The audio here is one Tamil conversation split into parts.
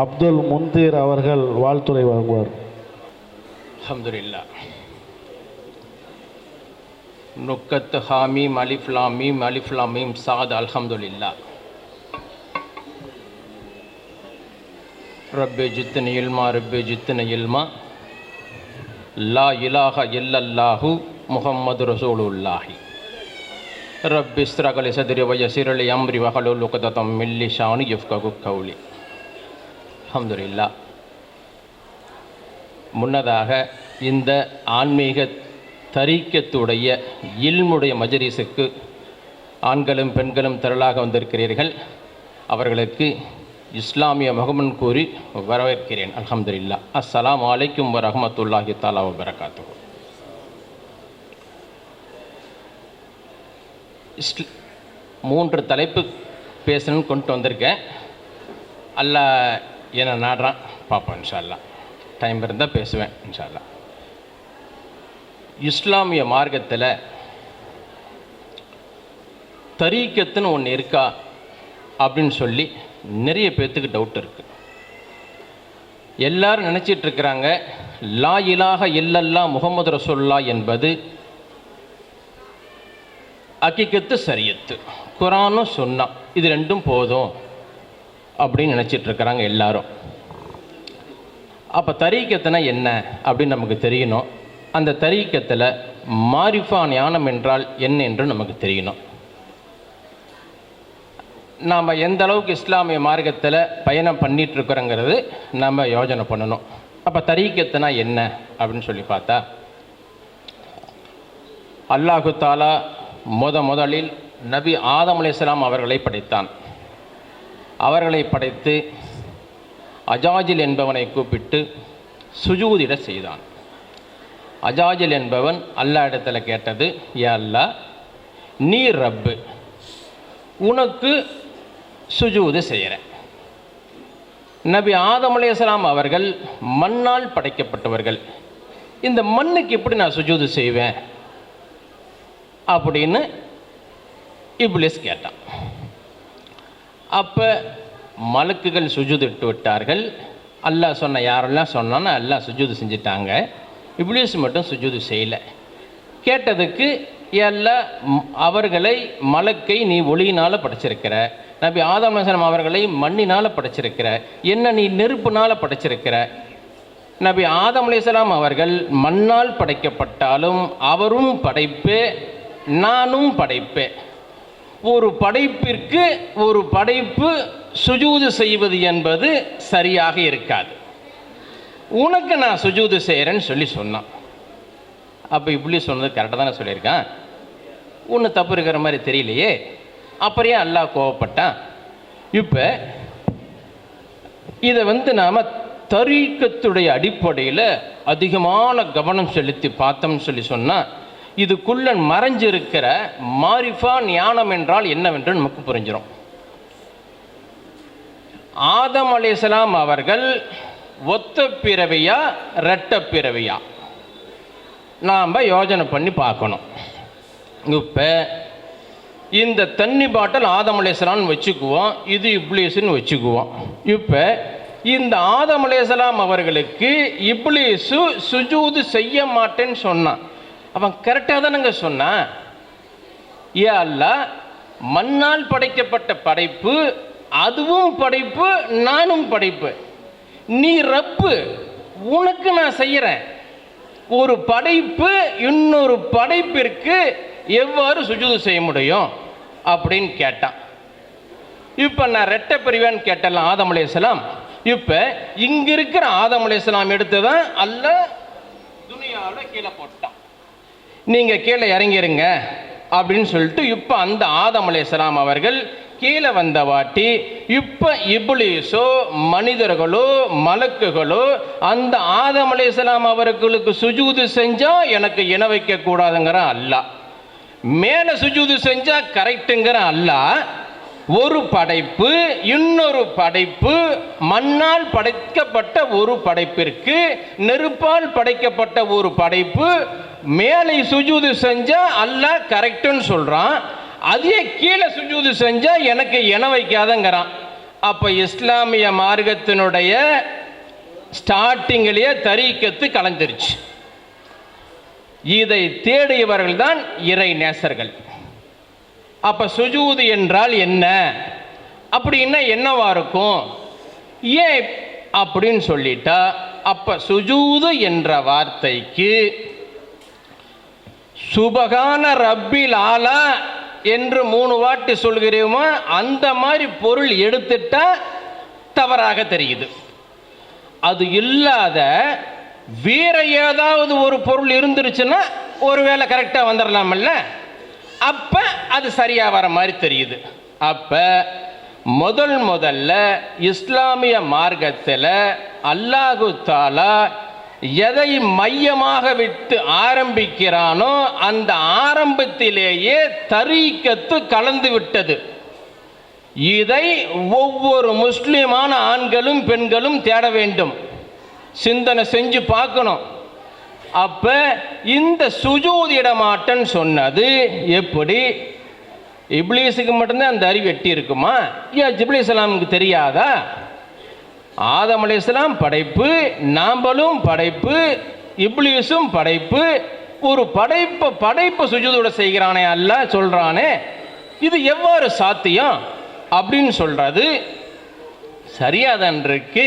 அப்துல் முந்தீர் அவர்கள் வாழ்த்துரை வழங்குவார். அஹமதுல்லா நுக்கத் ஹாமீம் அலிஃப்லாமீம் அலிஃப்லாமீம் சாத் அல்ஹம்துலில்லாஹ். ரப்பே ஜித்தன இல்மா ரப்பே ஜித்தன இல்மா. லா இலாஹ இல்லல்லாஹு முகம்மது ரசூலுல்லாஹி. ரப்பி இஸ்ரகலி சதிரி வயசிரலி அம்ரி வஹலு லுகததம் மில்லி ஷானு யுஃப்ககு கௌலி. அலமதுல்லா முன்னதாக இந்த ஆன்மீக தரீக்கத்துடைய இல்முடைய மஜரிஸுக்கு ஆண்களும் பெண்களும் திரளாக வந்திருக்கிறீர்கள். அவர்களுக்கு இஸ்லாமிய முகமன் கூறி வரவேற்கிறேன். அலமதுல்லா அஸ்லாம் அலைக்கும் வரமத்துல்லாஹி தாலா வரகாத்து இஸ்ல மூன்று தலைப்பு பேசணும்னு கொண்டு வந்திருக்கேன். அல்லாஹ் என்னை நாடுறான் பார்ப்போம் இன்ஷா அல்லாஹ் டைம் இருந்தால் பேசுவேன் இன்ஷால்லா இஸ்லாமிய மார்க்கத்தில் தரீக்கத்துன்னு ஒன்று இருக்கா அப்படின்னு சொல்லி நிறைய பேர்த்துக்கு டவுட் இருக்குது எல்லாரும் நினச்சிட்டு இருக்கிறாங்க லா இலாக இல்லல்லா முகமது ரசோல்லா என்பது அக்கிக்கத்து சரியத்து. குரானும் சொன்னா இது ரெண்டும் போதும். அப்படின்னு நினச்சிட்டு இருக்கிறாங்க எல்லாரும். அப்போ தரீக்கத்துனா என்ன அப்படின்னு நமக்கு தெரியணும். அந்த தரீக்கத்தில் மாரிஃபா ஞானம் என்றால் என்ன என்று நமக்கு தெரியணும். நாம் எந்த அளவுக்கு இஸ்லாமிய மார்க்கத்தில் பயணம் பண்ணிட்டு இருக்கிறோங்கிறது நம்ம யோஜனை பண்ணணும். அப்போ தரீக்கத்துனா என்ன அப்படின்னு சொல்லி பார்த்தா அல்லாஹு தாலா முத முதலில் நபி ஆதம் அலைஹிஸ்ஸலாம் அவர்களை படைத்தான். அவர்களை படைத்து அஜாஜில் என்பவனை கூப்பிட்டு சுஜூதிட செய்தான். அஜாஜில் என்பவன் அல்லா இடத்துல கேட்டது ஏ அல்லா நீ ரப்பு உனக்கு சுஜூது செய்கிறேன் நபி ஆதம் அலையாம் அவர்கள் மண்ணால் படைக்கப்பட்டவர்கள். இந்த மண்ணுக்கு எப்படி நான் சுஜூது செய்வேன்? அப்படின்னு இப்ளிஸ் கேட்டான். அப்போ மலக்குகள் சுஜூதிட்டு விட்டார்கள். அல்லாஹ் சொன்ன யாரெல்லாம் சொன்னான்னு அல்லாஹ் சுஜூது செஞ்சிட்டாங்க. இப்லீஸ் மட்டும் சுஜூது செய்யலை. கேட்டதுக்கு எல்லாம் அவர்களை மலக்கை நீ ஒளியினால் படைச்சிருக்கிற. நபி ஆதாமசனம் அவர்களை மண்ணினால் படைச்சிருக்கிற. என்ன நீ நெருப்புனால் படைச்சிருக்கிற? நபி ஆதம் அலிஸ்லாம் அவர்கள் மண்ணால் படைக்கப்பட்டாலும் அவரும் படைப்பே நானும் படைப்பேன் ஒரு படைப்பிற்கு ஒரு படைப்பு சுஜூது செய்வது என்பது சரியாக இருக்காது. உனக்கு நான் சுஜூது செய்கிறேன்னு சொல்லி சொன்னான். அப்போ இப்படி சொன்னது கரெக்டாக தானே சொல்லியிருக்கான்? ஒன்றும் தப்பு இருக்கிற மாதிரி தெரியலையே. அப்புறம் ஏன் அல்லாஹ் கோவப்பட்டான்? இப்போ இதை வந்து நாம் தரீக்கத்துடைய அடிப்படையில் அதிகமான கவனம் செலுத்தி பார்த்தோம்னு சொல்லி சொன்னால் இதுக்குள்ள மறைஞ்சிருக்கிற மாரிஃபா ஞானம் என்றால் என்னவென்று நமக்கு புரிஞ்சிடும் ஆதம் அலைஹிஸ்ஸலாம் அவர்கள் ஒத்த பிறவியா ரெட்ட பிறவியா? நாம் யோஜனை பண்ணி பார்க்கணும். இப்போ இந்த தண்ணி பாட்டில் ஆதம் அலைஹிஸ்ஸலாம்னு வச்சுக்குவோம் இது இப்ளீஸ்னு வச்சுக்குவோம். இப்போ இந்த ஆதம் அலேசலாம் அவர்களுக்கு இப்ளீஸு சுஜூது செய்ய மாட்டேன்னு சொன்னான். அவன் கரெக்டாக தானங்க சொன்னான் ஏ அல்லா மண்ணால் படைக்கப்பட்ட படைப்பு அதுவும் படைப்பு நானும் படைப்பு. நீ ரப்பு உனக்கு நான் செய்கிறேன் ஒரு படைப்பு இன்னொரு படைப்பிற்கு எவ்வாறு சுஜூது செய்ய முடியும்? அப்படின்னு கேட்டான். இப்போ நான் ரெட்டை பிரிவேன்னு கேட்டலாம் ஆதம் அலையாம் இப்போ இங்கே இருக்கிற ஆதம் அலையாம் எடுத்து தான் அல்ல துணியாவில் கீழே போட்டான். நீங்கள் கீழே இறங்கிருங்க அப்படின்னு சொல்லிட்டு இப்போ அந்த ஆதம் அலையாம் அவர்கள் கீழே வந்த வாட்டி இப்போ இப்ளீஸோ மனிதர்களோ மலக்குகளோ அந்த ஆதம் அலையாம் அவர்களுக்கு சுஜூது செஞ்சால் எனக்கு இன வைக்க கூடாதுங்கிற அல்லாஹ் மேலே சுஜூது செஞ்சால் கரெக்டுங்கிற அல்லா. ஒரு படைப்பு இன்னொரு படைப்பு மண்ணால் படைக்கப்பட்ட ஒரு படைப்பிற்கு நெருப்பால் படைக்கப்பட்ட ஒரு படைப்பு மேலே சுஜூது செஞ்சா அல்லாஹ் கரெக்டுன்னு சொல்றான். அதே கீழே சுஜூது செஞ்சா எனக்கு இன வைக்காதங்கிறான். அப்போ இஸ்லாமிய மார்க்கத்தினுடைய ஸ்டார்டிங்கிலேயே தரீக்கத்து கலந்துருச்சு. இதை தேடியவர்கள் தான் இறை நேசர்கள். அப்ப சுஜூது என்றால் என்ன? அப்படின்னா என்னவா இருக்கும்? ஏன் அப்படின்னு சொல்லிட்டா அப்ப சுஜூது என்ற வார்த்தைக்கு சுபகான ரப்பில் ஆலா என்று மூணு வாட்டி சொல்கிறோமோ அந்த மாதிரி பொருள் எடுத்துட்டா தவறாக தெரியுது. அது இல்லாத வேற ஏதாவது ஒரு பொருள் இருந்துருச்சுன்னா ஒருவேளை கரெக்டாக வந்துடலாமல்ல அப்போ அது சரியாக வர மாதிரி தெரியுது. அப்போ முதல் முதல்ல இஸ்லாமிய மார்க்கத்தில் அல்லாஹு தாலா எதை மையமாக விட்டு ஆரம்பிக்கிறானோ அந்த ஆரம்பத்திலேயே தரீக்கத்து கலந்து விட்டது. இதை ஒவ்வொரு முஸ்லிமான ஆண்களும் பெண்களும் தேட வேண்டும். சிந்தனை செஞ்சு பார்க்கணும். அப்ப இந்த சுஜூத் சொன்னது எப்படி? இப்ளீஸுக்கு மட்டும்தான் அந்த அறிவு எட்டி இருக்குமா ஏன் ஜிப்ளி இஸ்லாமுக்கு தெரியாதா? ஆதம் அலி இஸ்லாம் படைப்பு நாம்பலும் படைப்பு இப்ளீஸும் படைப்பு ஒரு படைப்பு படைப்பு சுஜூதோட செய்கிறானே அல்ல சொல்கிறானே இது எவ்வாறு சாத்தியம் அப்படின்னு சொல்கிறது சரியாதான் இருக்கு.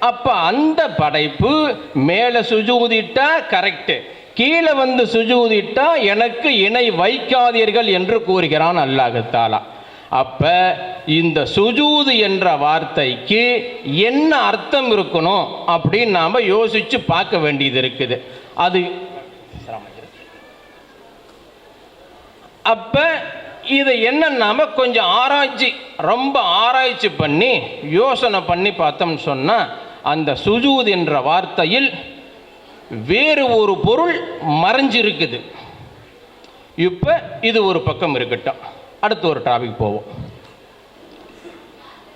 அப்போ அந்த படைப்பு மேலே சுஜூதிட்டா கரெக்டு கீழே வந்து சுஜூதிட்டா எனக்கு இணை வைக்காதீர்கள் என்று கூறுகிறான் அல்லாஹத்தாலா அப்ப இந்த சுஜூது என்ற வார்த்தைக்கு என்ன அர்த்தம் இருக்கணும் அப்படின்னு நாம் யோசிச்சு பார்க்க வேண்டியது இருக்குது. அது அப்ப இதை என்ன கொஞ்சம் ஆராய்ச்சி ரொம்ப ஆராய்ச்சி பண்ணி யோசனை பண்ணி பார்த்தோம்னு சொன்னால் அந்த சுஜூத் என்ற வார்த்தையில் வேறு ஒரு பொருள் மறைஞ்சிருக்குது. இப்போ இது ஒரு பக்கம் இருக்கட்டும். அடுத்து ஒரு டாபிக் போவோம்.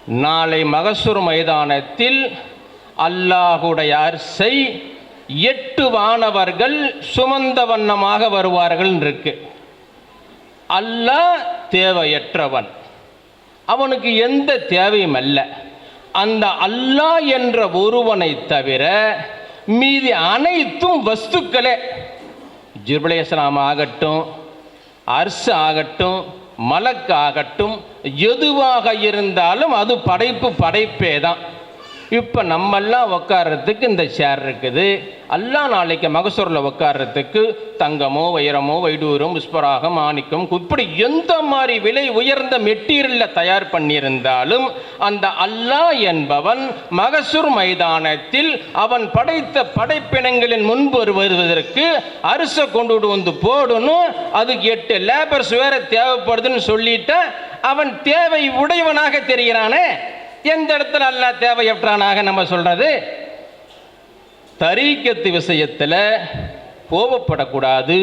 நாளை மகசூர் மைதானத்தில் அல்லாஹுடைய அரிசை எட்டு வானவர்கள் சுமந்த வண்ணமாக வருவார்கள் இருக்கு. அல்லாஹ் தேவையற்றவன். அவனுக்கு எந்த தேவையும் அல்ல. அந்த அல்லாஹ் என்ற ஒருவனை தவிர மீதி அனைத்தும் வஸ்துக்களே. ஜிர்பலேஸ்லாம் ஆகட்டும் அர்சு ஆகட்டும் மலக்காகட்டும் எதுவாக இருந்தாலும் அது படைப்பு படைப்பே தான் இப்போ நம்மெல்லாம் உட்கார்றதுக்கு இந்த ஷேர் இருக்குது. எல்லாம் நாளைக்கு மகசூரில் உட்கார்றதுக்கு தங்கமோ வைரமோ வைடூரம் புஷ்பராகம் மாணிக்கம் இப்படி எந்த மாதிரி விலை உயர்ந்த மெட்டீரியலில் தயார் பண்ணியிருந்தாலும் அந்த அல்லாஹ் என்பவன் மகசூர் மைதானத்தில் அவன் படைத்த படைப்பினங்களின் முன்பு வருவதற்கு அரிசை கொண்டு வந்து போடணும். அதுக்கு எட்டு லேபர்ஸ் வேற தேவைப்படுதுன்னு சொல்லிட்டு அவன் தேவை உடையவனாக தெரிகிறானே. எந்த இடத்துல அல்லாஹ் தேவையற்றானாக நம்ம சொல்றது? தரீக்கத்து விஷயத்தில் கோபப்படக்கூடாது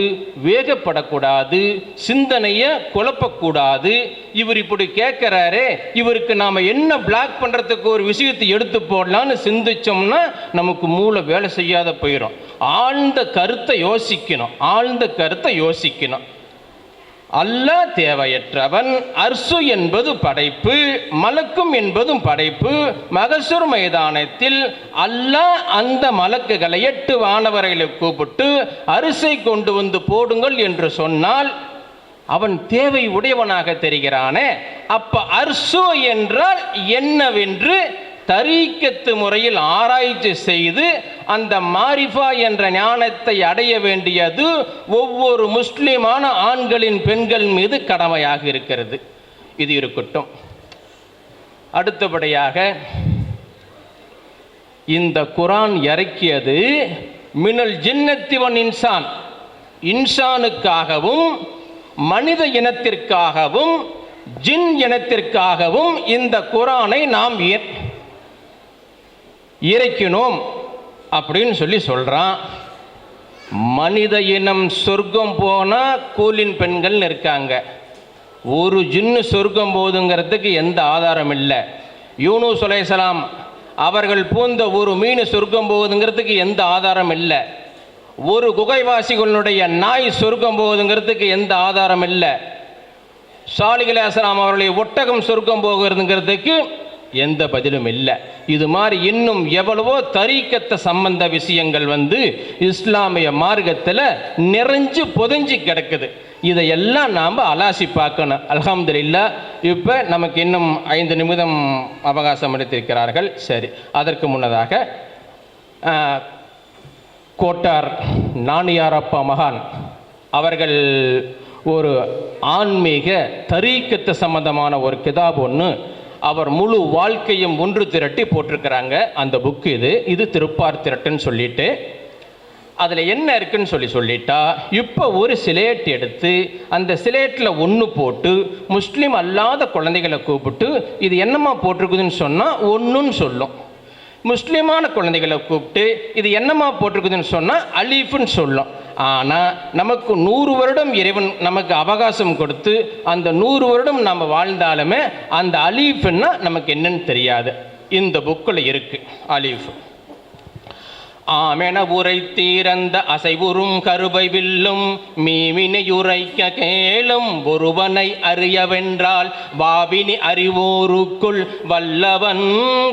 வேகப்படக்கூடாது சிந்தனையை குழப்பக்கூடாது. இவர் இப்படி கேட்குறாரு இவருக்கு நாம் என்ன பிளாக் பண்ணுறதுக்கு ஒரு விஷயத்தை எடுத்து போடலான்னு சிந்திச்சோம்னா நமக்கு மூளை வேலை செய்யாத போயிடும் ஆழ்ந்த கருத்தை யோசிக்கணும் ஆழ்ந்த கருத்தை யோசிக்கணும். அல்லாஹ் தேவையற்றவன் அர்சு என்பது படைப்பு மலக்கும் என்பதும் படைப்பு. மகசூர் மைதானத்தில் அல்லாஹ் அந்த மலக்குகளை எட்டு வானவர்களை கூப்பிட்டு அரிசை கொண்டு வந்து போடுங்கள் என்று சொன்னால் அவன் தேவை உடையவனாக தெரிகிறானே. அப்ப அர்சு என்றால் என்னவென்று தரீக்கத்து முறையில் ஆராய்ச்சி செய்து அந்த மாரிஃபா என்ற ஞானத்தை அடைய வேண்டியது ஒவ்வொரு முஸ்லிமான ஆண்களின் பெண்கள் மீது கடமையாக இருக்கிறது. இது இருக்கட்டும். அடுத்தபடியாக இந்த குரான் இறக்கியது மினல் ஜின்னத்திவன் இன்சான். இன்சானுக்காகவும் மனித இனத்திற்காகவும் ஜின் இனத்திற்காகவும் இந்த குரானை நாம் இறக்கினோம். அப்படின்னு சொல்லி சொல்கிறான் மனித இனம் சொர்க்கம் போனால் கூலின் பெண்கள்னு இருக்காங்க. ஒரு ஜின்னு சொர்க்கம் போதுங்கிறதுக்கு எந்த ஆதாரம் இல்லை. யூனூஸ் சுலேசலாம் அவர்கள் பூந்த ஒரு மீன் சொர்க்கம் போகுதுங்கிறதுக்கு எந்த ஆதாரம் இல்லை. ஒரு குகைவாசிகளுடைய நாய் சொர்க்கம் போகுதுங்கிறதுக்கு எந்த ஆதாரம் இல்லை. சாலிகலாசலாம் அவர்களை ஒட்டகம் சொர்க்கம் போகிறதுங்கிறதுக்கு எந்த பதிலும் இல்லை. இது மாதிரி இன்னும் எவ்வளவோ தரீக்கத்தை சம்பந்த விஷயங்கள் வந்து இஸ்லாமிய மார்க்கத்தில் நிறைஞ்சு புதைஞ்சு கிடக்குது. இதையெல்லாம் நாம் அலாசி பார்க்கணும். அல்ஹம்துலில்லா இப்போ நமக்கு இன்னும் ஐந்து நிமிடம் அவகாசம் எடுத்திருக்கிறார்கள். சரி அதற்கு முன்னதாக கோட்டார் நானியாரப்பா மகான் அவர்கள் ஒரு ஆன்மீக தரீக்கத்து சம்பந்தமான ஒரு கிதாப் ஒன்று அவர் முழு வாழ்க்கையும் ஒன்று திரட்டி போட்டிருக்கிறாங்க. அந்த புக்கு இது. இது திருப்பார் திரட்டுன்னு சொல்லிட்டு அதில் என்ன இருக்குன்னு சொல்லி சொல்லிட்டா இப்போ ஒரு சிலேட் எடுத்து அந்த சிலேட்டில் ஒன்று போட்டு முஸ்லீம் அல்லாத குழந்தைகளை கூப்பிட்டு இது என்னம்மா போட்டிருக்குதுன்னு சொன்னால் ஒன்றுன்னு சொல்லும். முஸ்லீமான குழந்தைகளை கூப்பிட்டு இது என்னம்மா போட்டிருக்குதுன்னு சொன்னால் அலீஃப்னு சொல்லும். ஆனால் நமக்கு நூறு வருடம் இறைவன் நமக்கு அவகாசம் கொடுத்து அந்த நூறு வருடம் நம்ம வாழ்ந்தாலுமே அந்த அலீஃப்னா நமக்கு என்னன்னு தெரியாது. இந்த புக்கில் இருக்குது அலீஃப். ஆமென உரைத்தீரந்த அசைவுறும் கருபை வில்லும் மீவினையுரைக்க கேளும் ஒருவனை அறியவென்றால் வாவினி அறிவோருக்குள் வல்லவன்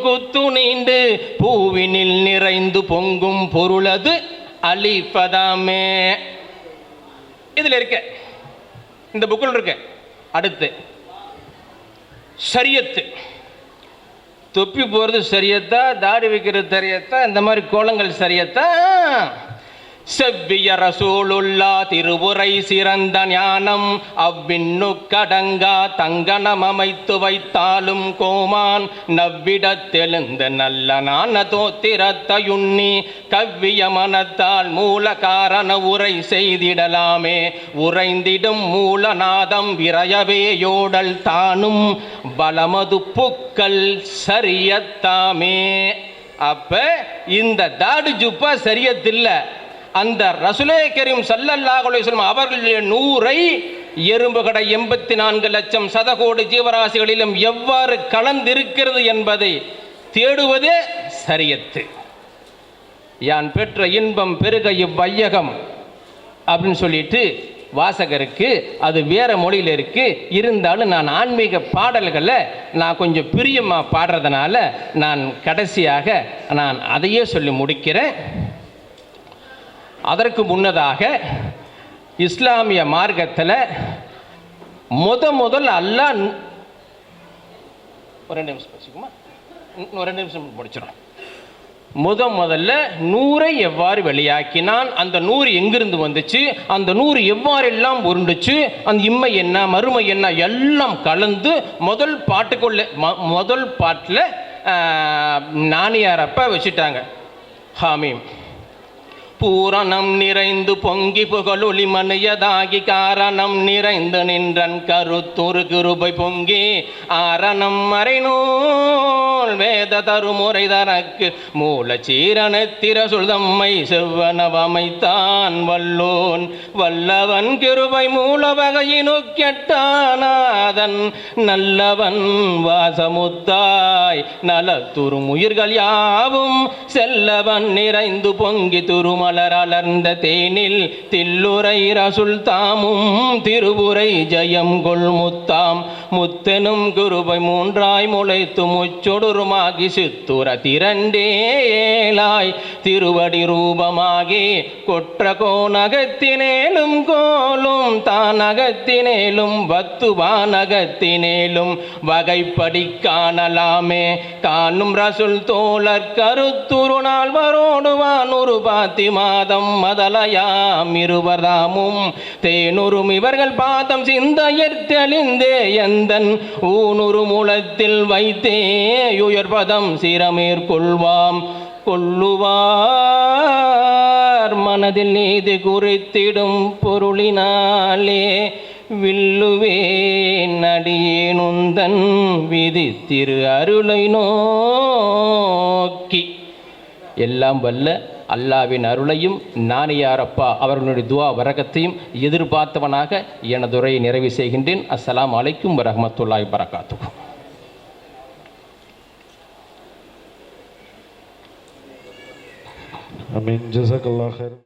குத்து நீண்டு பூவினில் நிறைந்து பொங்கும் பொருளது அலி பதாமே இதில் இருக்க இந்த புக்கில் இருக்க அடுத்து சரியத்து. தொப்பி போகிறது சரியத்தா தாடி வைக்கிறது சரியத்தா இந்த மாதிரி கோலங்கள் சரியத்தா. செவ்விய ரசூலுல்லா திருவுரை சிறந்த ஞானம். அவ்விண்ணு கடங்கா அமைத்து வைத்தாலும் கோமான். நவ்விடத்தெழுந்த நல்ல நான தோத்திரத்தையுண்ணி கவ்விய மனத்தால் மூல காரண உரை செய்திடலாமே. உறைந்திடும் மூலநாதம் விரையவே யோடல் தானும். பலமது புக்கள் சரியத்தாமே. அப்ப இந்த தாடு ஜுப்பா சரியத்தில்லை. அந்த ரசுலே கரீம் சல்லல்லாஹு அலைஹி அவர்களுடைய நூறை எறும்பு கடை எண்பத்தி நான்கு லட்சம் சதகோடி ஜீவராசிகளிலும் எவ்வாறு கலந்திருக்கிறது என்பதை தேடுவதே சரியத்து. யான் பெற்ற இன்பம் பெருக இவ்வையகம் அப்படின்னு சொல்லிட்டு வாசகருக்கு அது வேற மொழியில் இருக்கு. இருந்தாலும் நான் ஆன்மீக பாடல்களை நான் கொஞ்சம் பிரியமாக பாடுறதுனால நான் கடைசியாக நான் அதையே சொல்லி முடிக்கிறேன். அதற்கு முன்னதாக இஸ்லாமிய மார்க்கத்தில் முத முதல் அல்லாஹ் ஒரு ரெண்டு நிமிஷம் பேசிக்குமா? இன்னும் ரெண்டு நிமிஷம் முடிச்சிடும் முத முதல்ல நூறை எவ்வாறு வெளியாக்கினான்? அந்த நூறு எங்கிருந்து வந்துச்சு? அந்த நூறு எவ்வாறெல்லாம் உருண்டுச்சு? அந்த இம்மை என்ன மறுமை என்ன எல்லாம் கலந்து முதல் பாட்டுக்குள்ள ம- முதல் பாட்டில் நாணியாரப்ப வச்சுட்டாங்க. ஹாமீம். பூரணம் நிறைந்து பொங்கி புகழொளி மனையதாகி காரணம் நிறைந்து நின்றன் கருத்துரு கிருபை பொங்கி ஆரணம் மறைநூல் வேத தருமுறை தனக்கு மூல சீரணத்திர சுதம்மை செவ்வனவமைத்தான் வல்லோன் வல்லவன் கிருபை மூல வகையினு நல்லவன் வாசமுத்தாய் நல துருமுயிர்கள் யாவும் செல்லவன் நிறைந்து பொங்கி துருமலர் அலர்ந்த தேனில் தில்லுரை ரசுல் தாமும் திருவுரை ஜெயம் கொள் முத்தாம். முத்தெனும் குருபை மூன்றாய் முளைத்து முச்சொடுருமாகி சித்துர திரண்டே ஏலாய் திருவடி ரூபமாகி கொற்ற கோநகத்தினேலும் கோலும் தானகத்தினேலும் பத்துவானகத்தினேலும் வகைப்படி காணலாமே காணும் ரசுல் தோழர் கருத்துரு வரோடுவான் ஒரு பாத்திமா மாதம் மதலையாம் இருவர்தாமும் தேனுரும் இவர்கள் பாதம் சிந்தையர் தெளிந்தே எந்தன் ஊனுரு மூலத்தில் வைத்தே உயர்பதம் சிரமேற்கொள்வாம் கொள்ளுவார் மனதில் நீதி குறித்திடும் பொருளினாலே வில்லுவே நடியேனுந்தன் விதி திரு அருளை நோக்கி. எல்லாம் வல்ல அல்லாவின் அருளையும் நாணியாரப்பா அவர்களுடைய துவா வரகத்தையும் எதிர்பார்த்தவனாக எனது உரையை நிறைவு செய்கின்றேன். அஸ்லாம் அலைக்கும் வரஹ்மத்துல்லாஹி வரகாத்துஹு அமீன். ஜசக் அல்லாஹ்